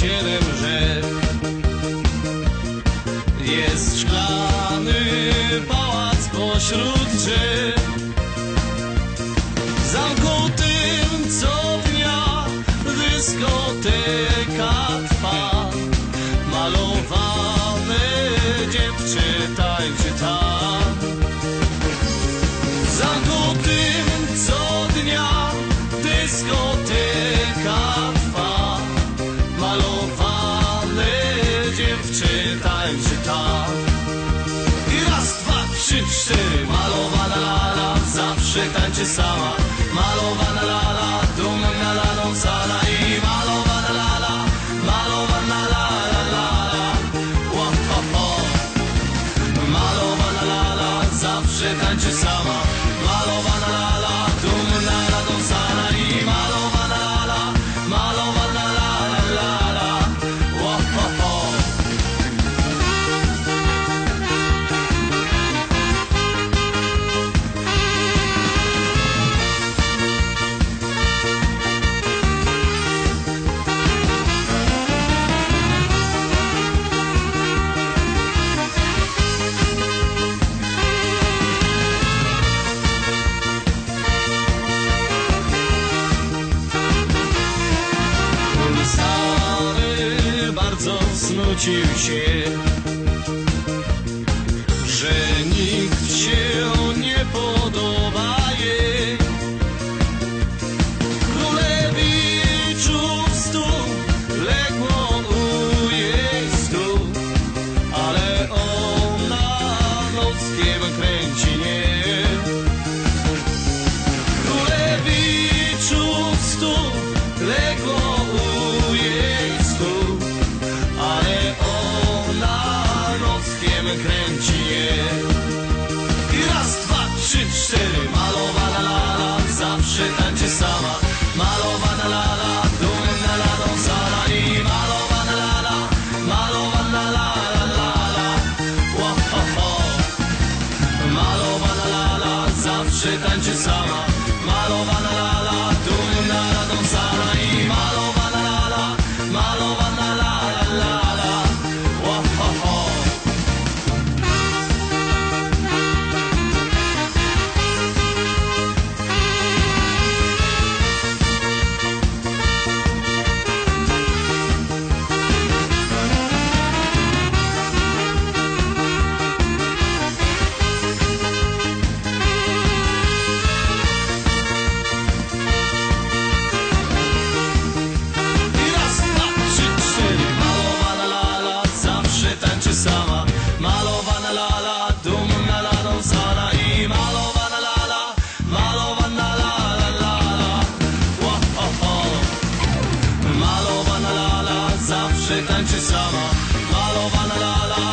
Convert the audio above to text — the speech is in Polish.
drzew. Jest szklany pałac pośród drzew. Zamkniętym co dnia dyskoteka trwa. Malowane dziewczę tańczy tam. Malowane dziewczę tańczy tam. I raz, dwa, trzy, cztery Malowana lala zawsze tańczy sama Malowana lala, случившее kręci je. I raz, dwa, trzy, cztery, malowana lala, zawsze tańczy sama. Malowana lala, dumna ladącana i malowana lala, malowana lala, lala, ła, ho, ho. Malowana lala zawsze tańczy sama Malowana lala zawsze tańczy sama Malowana lala dumna